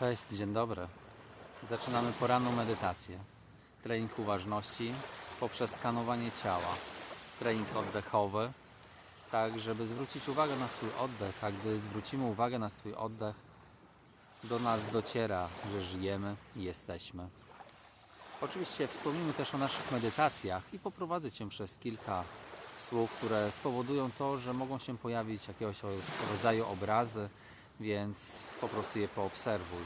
Cześć, dzień dobry. Zaczynamy poranną medytację. Trening uważności poprzez skanowanie ciała. Trening oddechowy, tak żeby zwrócić uwagę na swój oddech, a gdy zwrócimy uwagę na swój oddech, do nas dociera, że żyjemy i jesteśmy. Oczywiście wspomnimy też o naszych medytacjach i poprowadzę Cię przez kilka słów, które spowodują to, że mogą się pojawić jakiegoś rodzaju obrazy, więc po prostu je poobserwuj.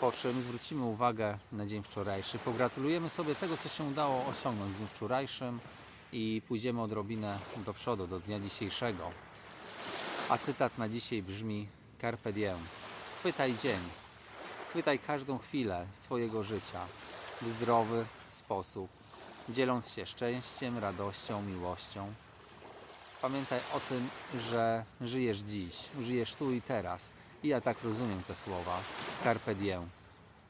Po czym zwrócimy uwagę na dzień wczorajszy, pogratulujemy sobie tego, co się udało osiągnąć w dniu wczorajszym i pójdziemy odrobinę do przodu, do dnia dzisiejszego. A cytat na dzisiaj brzmi Carpe diem. Chwytaj dzień. Chwytaj każdą chwilę swojego życia w zdrowy sposób, dzieląc się szczęściem, radością, miłością. Pamiętaj o tym, że żyjesz dziś, żyjesz tu i teraz. I ja tak rozumiem te słowa. Carpe diem.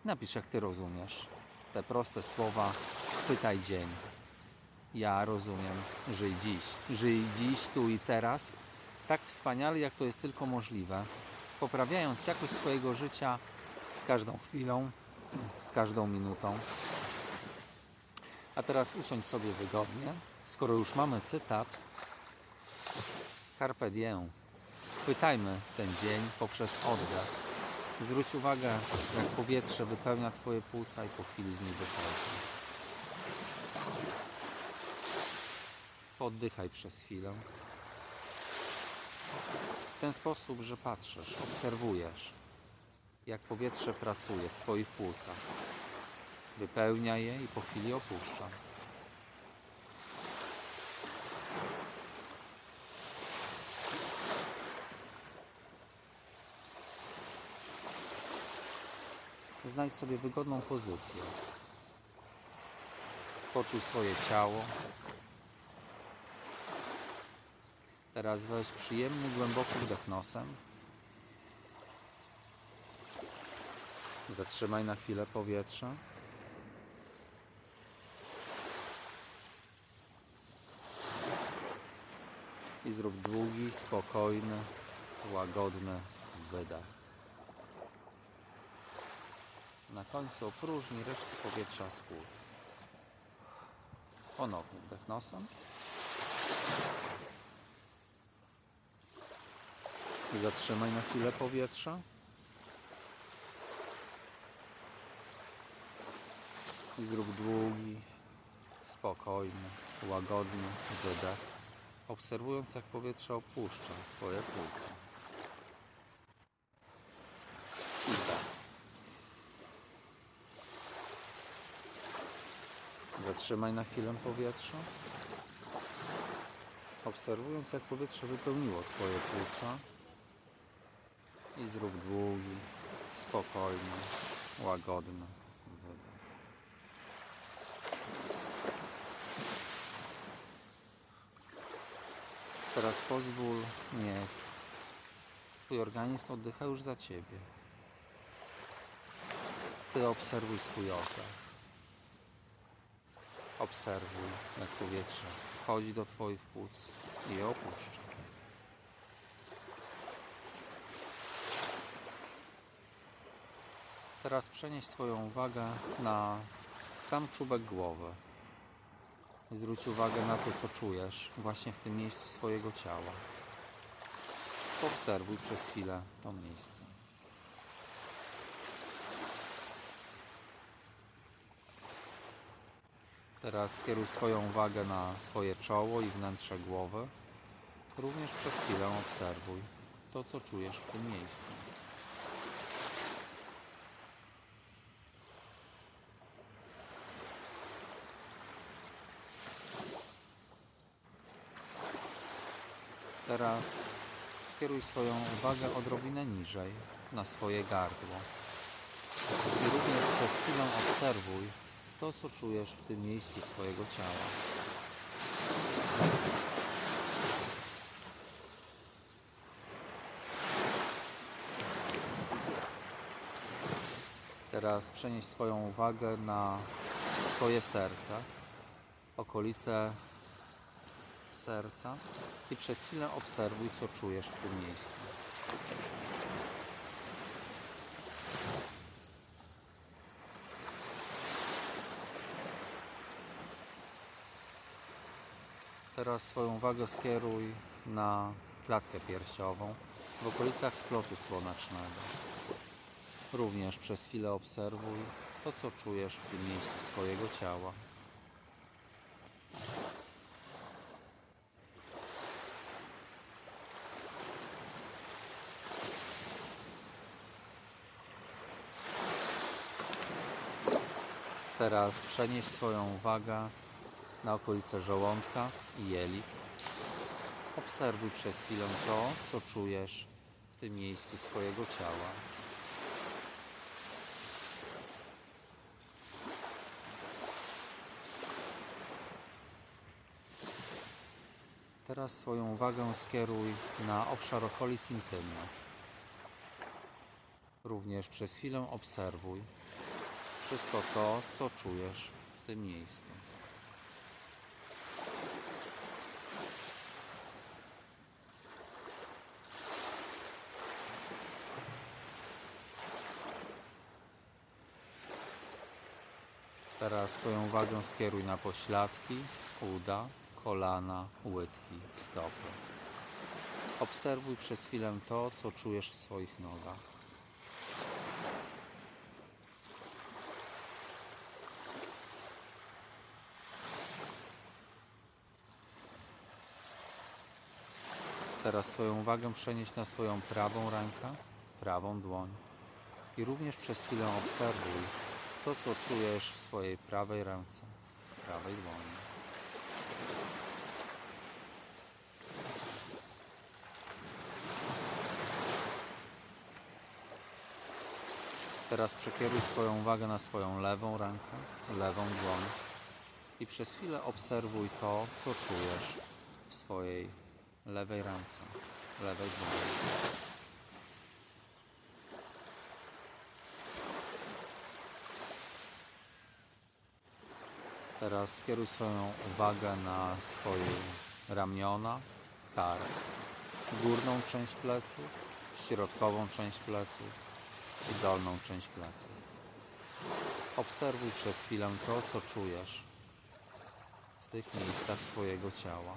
Napisz, jak ty rozumiesz. Te proste słowa. Chwytaj dzień. Ja rozumiem. Żyj dziś. Żyj dziś, tu i teraz. Tak wspaniale, jak to jest tylko możliwe. Poprawiając jakość swojego życia z każdą chwilą, z każdą minutą. A teraz usiądź sobie wygodnie. Skoro już mamy cytat, Carpe diem. Chwytajmy ten dzień poprzez oddech. Zwróć uwagę, jak powietrze wypełnia Twoje płuca i po chwili z nich wychodzi. Oddychaj przez chwilę. W ten sposób, że patrzysz, obserwujesz, jak powietrze pracuje w Twoich płucach. Wypełnia je i po chwili opuszcza. Znajdź sobie wygodną pozycję. Poczuj swoje ciało. Teraz weź przyjemny, głęboki wdech nosem. Zatrzymaj na chwilę powietrze. I zrób długi, spokojny, łagodny wydech. Na końcu opróżnij resztę powietrza z płuc. Ponownie wdech nosem. Zatrzymaj na chwilę powietrza. I zrób długi, spokojny, łagodny wydech, obserwując jak powietrze opuszcza Twoje płuca. Zatrzymaj na chwilę powietrze. Obserwując jak powietrze wypełniło Twoje płuca. I zrób długi, spokojny, łagodny wydech. Teraz pozwól, niech Twój organizm oddycha już za Ciebie. Ty obserwuj swój oddech. Obserwuj, jak powietrze wchodzi do Twoich płuc i je opuszcza. Teraz przenieś swoją uwagę na sam czubek głowy. Zwróć uwagę na to, co czujesz właśnie w tym miejscu swojego ciała. Obserwuj przez chwilę to miejsce. Teraz skieruj swoją uwagę na swoje czoło i wnętrze głowy. Również przez chwilę obserwuj to, co czujesz w tym miejscu. Teraz skieruj swoją uwagę odrobinę niżej, na swoje gardło. I również przez chwilę obserwuj to, co czujesz w tym miejscu swojego ciała. Teraz przenieś swoją uwagę na swoje serce, okolice serca i przez chwilę obserwuj, co czujesz w tym miejscu. Teraz swoją uwagę skieruj na klatkę piersiową w okolicach splotu słonecznego. Również przez chwilę obserwuj to, co czujesz w tym miejscu swojego ciała. Teraz przenieś swoją uwagę na okolice żołądka i jelit. Obserwuj przez chwilę to, co czujesz w tym miejscu swojego ciała. Teraz swoją uwagę skieruj na obszar okolic intymnych. Również przez chwilę obserwuj wszystko to, co czujesz w tym miejscu. Teraz swoją uwagę skieruj na pośladki, uda, kolana, łydki, stopy. Obserwuj przez chwilę to, co czujesz w swoich nogach. Teraz swoją uwagę przenieś na swoją prawą rękę, prawą dłoń. I również przez chwilę obserwuj to, co czujesz w swojej prawej ręce, prawej dłoni. Teraz przekieruj swoją uwagę na swoją lewą rękę, lewą dłoń i przez chwilę obserwuj to, co czujesz w swojej lewej ręce, lewej dłoni. Teraz skieruj swoją uwagę na swoje ramiona, kark, górną część pleców, środkową część pleców i dolną część pleców. Obserwuj przez chwilę to, co czujesz w tych miejscach swojego ciała.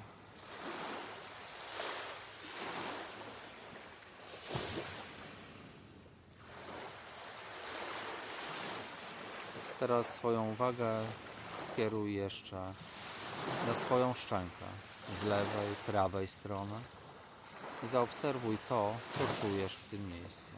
Teraz swoją uwagę skieruj jeszcze na swoją szczękę z lewej, prawej strony i zaobserwuj to, co czujesz w tym miejscu.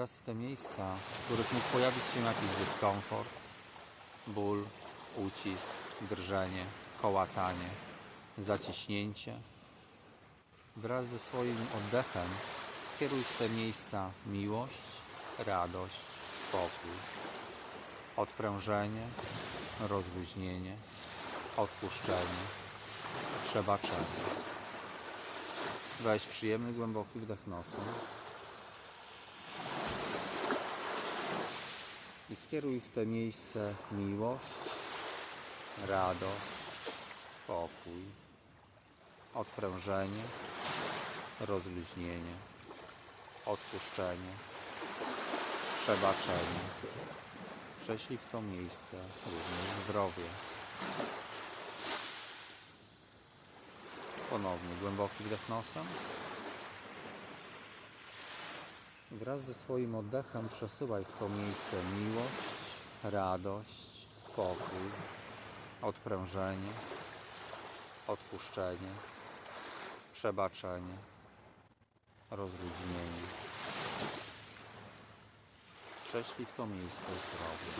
Teraz w te miejsca, w których mógł pojawić się jakiś dyskomfort, ból, ucisk, drżenie, kołatanie, zaciśnięcie, wraz ze swoim oddechem skieruj w te miejsca miłość, radość, pokój, odprężenie, rozluźnienie, odpuszczenie, przebaczenie. Weź przyjemny, głęboki wdech nosem. I skieruj w to miejsce miłość, radość, pokój, odprężenie, rozluźnienie, odpuszczenie, przebaczenie. Prześlij w to miejsce również zdrowie. Ponownie głęboki wdech nosem. Wraz ze swoim oddechem przesyłaj w to miejsce miłość, radość, pokój, odprężenie, odpuszczenie, przebaczenie, rozluźnienie. Prześlij w to miejsce zdrowie.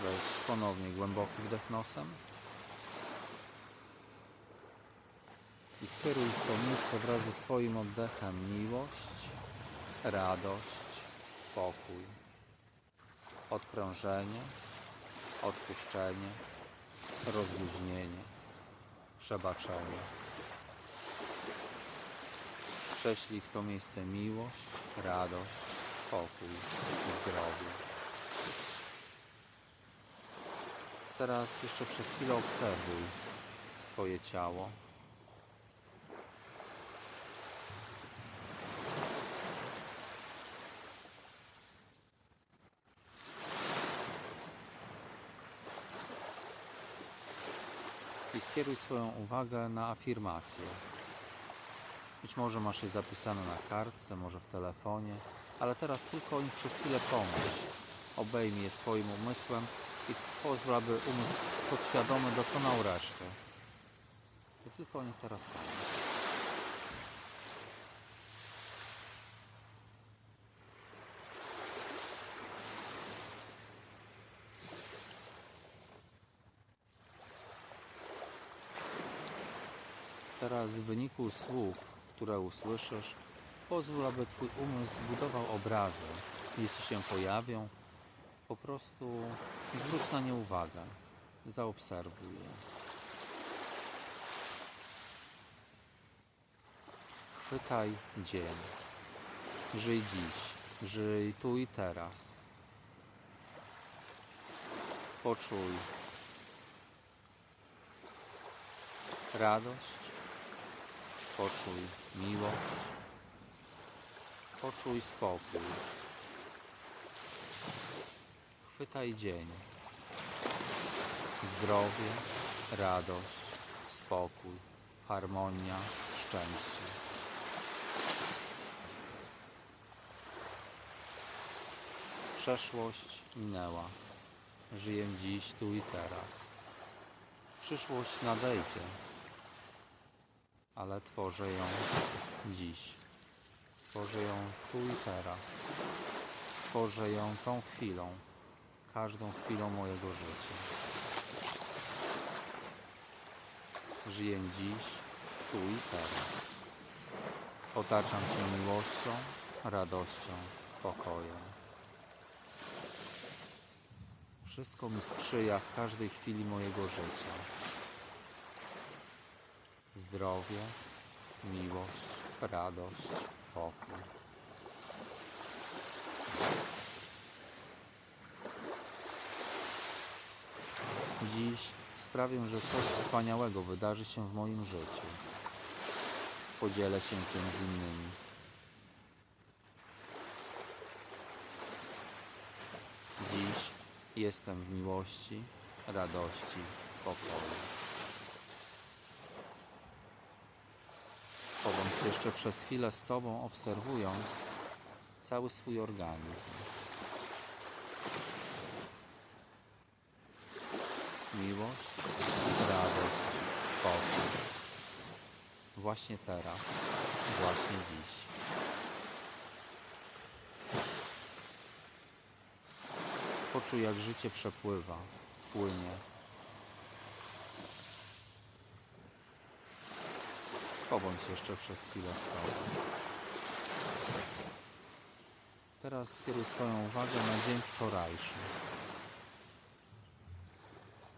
Weź ponownie głęboki wdech nosem. I skieruj w to miejsce wraz ze swoim oddechem miłość, radość, pokój, odprężenie, odpuszczenie, rozluźnienie, przebaczenie. Prześlij w to miejsce miłość, radość, spokój, zdrowie. Teraz jeszcze przez chwilę obserwuj swoje ciało. I skieruj swoją uwagę na afirmację. Być może masz je zapisane na kartce, może w telefonie, ale teraz tylko o nich przez chwilę pomyśl. Obejmij je swoim umysłem i pozwól, aby umysł podświadomy dokonał resztę. To tylko o nich teraz pomyśl. Teraz w wyniku słów, które usłyszysz, pozwól, aby Twój umysł budował obrazy. Jeśli się pojawią, po prostu zwróć na nie uwagę, zaobserwuj je. Chwytaj dzień. Żyj dziś, żyj tu i teraz. Poczuj radość, poczuj miłość, poczuj spokój. Chwytaj dzień. Zdrowie, radość, spokój, harmonia, szczęście. Przeszłość minęła. Żyję dziś, tu i teraz. Przyszłość nadejdzie, ale tworzę ją dziś. Tworzę ją tu i teraz. Tworzę ją tą chwilą, każdą chwilą mojego życia. Żyję dziś, tu i teraz. Otaczam się miłością, radością, pokojem. Wszystko mi sprzyja w każdej chwili mojego życia. Zdrowie, miłość, radość, pokój. Dziś sprawię, że coś wspaniałego wydarzy się w moim życiu. Podzielę się tym z innymi. Dziś jestem w miłości, radości, pokoju. Pobądź jeszcze przez chwilę z sobą, obserwując cały swój organizm. Miłość, radość, spokój. Właśnie teraz, właśnie dziś. Poczuj, jak życie przepływa, płynie. Pobądź jeszcze przez chwilę z. Teraz skieruj swoją uwagę na dzień wczorajszy.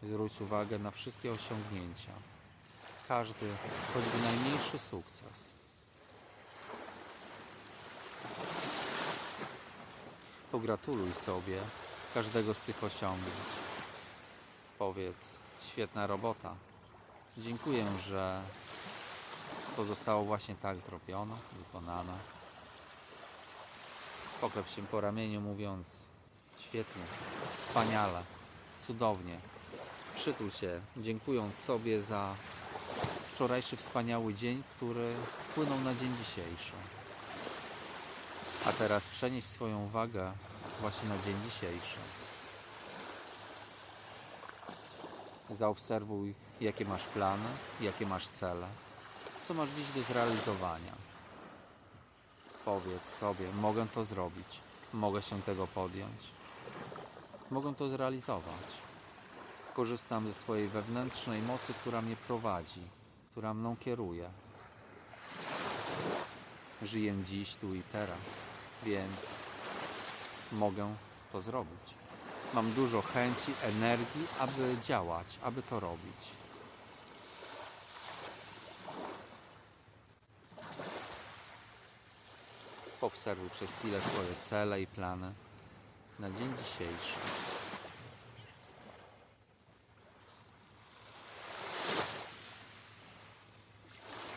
Zwróć uwagę na wszystkie osiągnięcia. Każdy, choćby najmniejszy sukces. Pogratuluj sobie każdego z tych osiągnięć. Powiedz, świetna robota. Dziękuję, że to zostało właśnie tak zrobione, wykonane. Poklep się po ramieniu mówiąc świetnie, wspaniale, cudownie. Przytul się, dziękując sobie za wczorajszy wspaniały dzień, który wpłynął na dzień dzisiejszy. A teraz przenieś swoją uwagę właśnie na dzień dzisiejszy. Zaobserwuj, jakie masz plany, jakie masz cele, co masz dziś do zrealizowania. Powiedz sobie, mogę to zrobić, mogę się tego podjąć, mogę to zrealizować. Korzystam ze swojej wewnętrznej mocy, która mnie prowadzi, która mną kieruje. Żyję dziś, tu i teraz, więc mogę to zrobić. Mam dużo chęci, energii, aby działać, aby to robić. Poobserwuj przez chwilę swoje cele i plany na dzień dzisiejszy.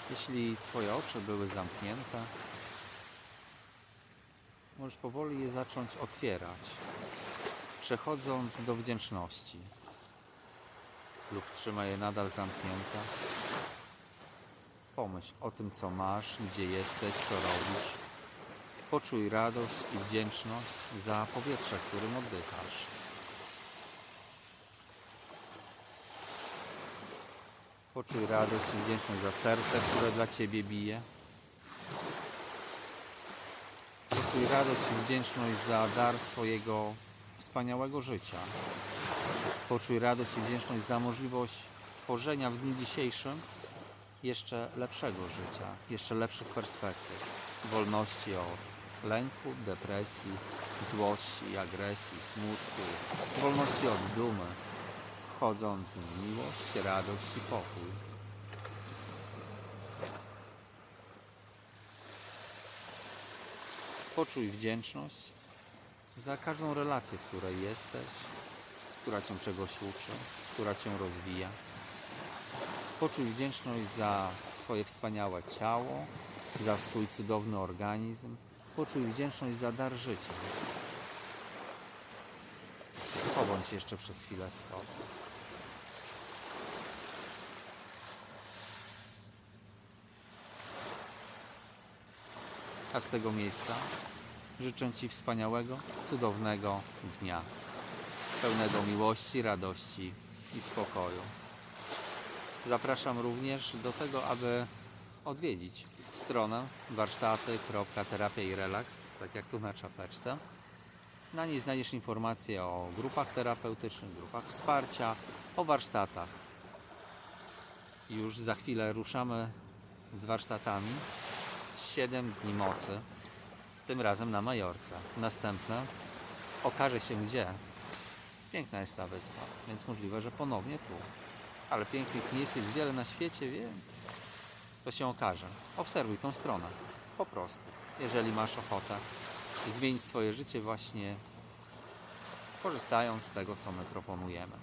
Jeśli Twoje oczy były zamknięte, możesz powoli je zacząć otwierać, przechodząc do wdzięczności lub trzymaj je nadal zamknięte. Pomyśl o tym, co masz, gdzie jesteś, co robisz. Poczuj radość i wdzięczność za powietrze, którym oddychasz. Poczuj radość i wdzięczność za serce, które dla Ciebie bije. Poczuj radość i wdzięczność za dar swojego wspaniałego życia. Poczuj radość i wdzięczność za możliwość tworzenia w dniu dzisiejszym jeszcze lepszego życia, jeszcze lepszych perspektyw, wolności od lęku, depresji, złości, agresji, smutku, wolności od dumy, wchodząc w miłość, radość i pokój. Poczuj wdzięczność za każdą relację, w której jesteś, która Cię czegoś uczy, która Cię rozwija. Poczuj wdzięczność za swoje wspaniałe ciało, za swój cudowny organizm. Poczuj wdzięczność za dar życia. Pobądź jeszcze przez chwilę z sobą. A z tego miejsca życzę Ci wspaniałego, cudownego dnia, pełnego miłości, radości i spokoju. Zapraszam również do tego, aby odwiedzić stronę warsztaty.terapia i relaks, tak jak tu na czapeczce. Na niej znajdziesz informacje o grupach terapeutycznych, grupach wsparcia, o warsztatach. Już za chwilę ruszamy z warsztatami. 7 dni mocy, tym razem na Majorce. Następne okaże się gdzie. Piękna jest ta wyspa, więc możliwe, że ponownie tu. Ale pięknych miejsc jest wiele na świecie, więc to się okaże. Obserwuj tą stronę. Po prostu. Jeżeli masz ochotę zmienić swoje życie właśnie korzystając z tego, co my proponujemy.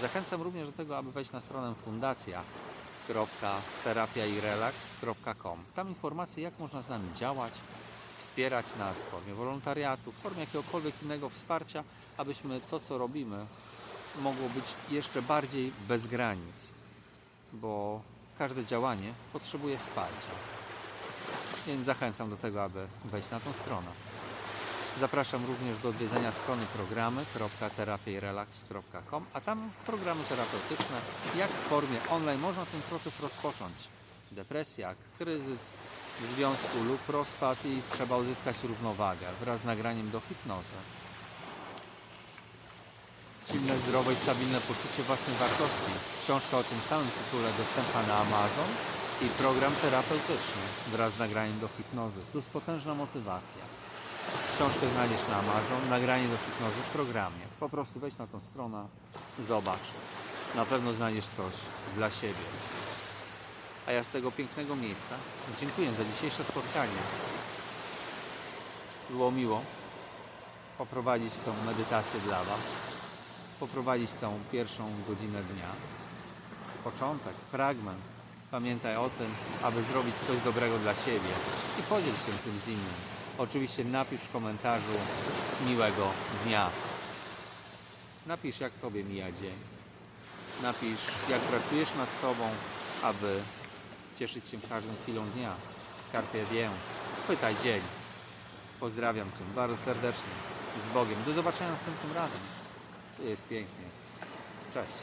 Zachęcam również do tego, aby wejść na stronę fundacja.terapiairelax.com. Tam informacje, jak można z nami działać, wspierać nas w formie wolontariatu, w formie jakiegokolwiek innego wsparcia, abyśmy to, co robimy, mogło być jeszcze bardziej bez granic, bo każde działanie potrzebuje wsparcia. Więc zachęcam do tego, aby wejść na tą stronę. Zapraszam również do odwiedzenia strony programy.terapiairelax.com, a tam programy terapeutyczne, jak w formie online można ten proces rozpocząć. Depresja, kryzys w związku lub rozpad i trzeba uzyskać równowagę wraz z nagraniem do hipnozy. Silne, zdrowe i stabilne poczucie własnej wartości. Książka o tym samym tytule dostępna na Amazon i program terapeutyczny wraz z nagraniem do hipnozy plus potężna motywacja. Książkę znajdziesz na Amazon, nagranie do hipnozy w programie. Po prostu wejdź na tą stronę, zobacz. Na pewno znajdziesz coś dla siebie. A ja z tego pięknego miejsca dziękuję za dzisiejsze spotkanie. Było miło poprowadzić tą medytację dla Was, poprowadzić tą pierwszą godzinę dnia. Początek, fragment. Pamiętaj o tym, aby zrobić coś dobrego dla siebie i podziel się tym z innym. Oczywiście napisz w komentarzu miłego dnia. Napisz jak Tobie mija dzień. Napisz jak pracujesz nad sobą, aby cieszyć się każdą chwilą dnia. Carpe diem. Chwytaj dzień. Pozdrawiam Cię bardzo serdecznie. Z Bogiem. Do zobaczenia następnym razem. Jest pięknie. Cześć.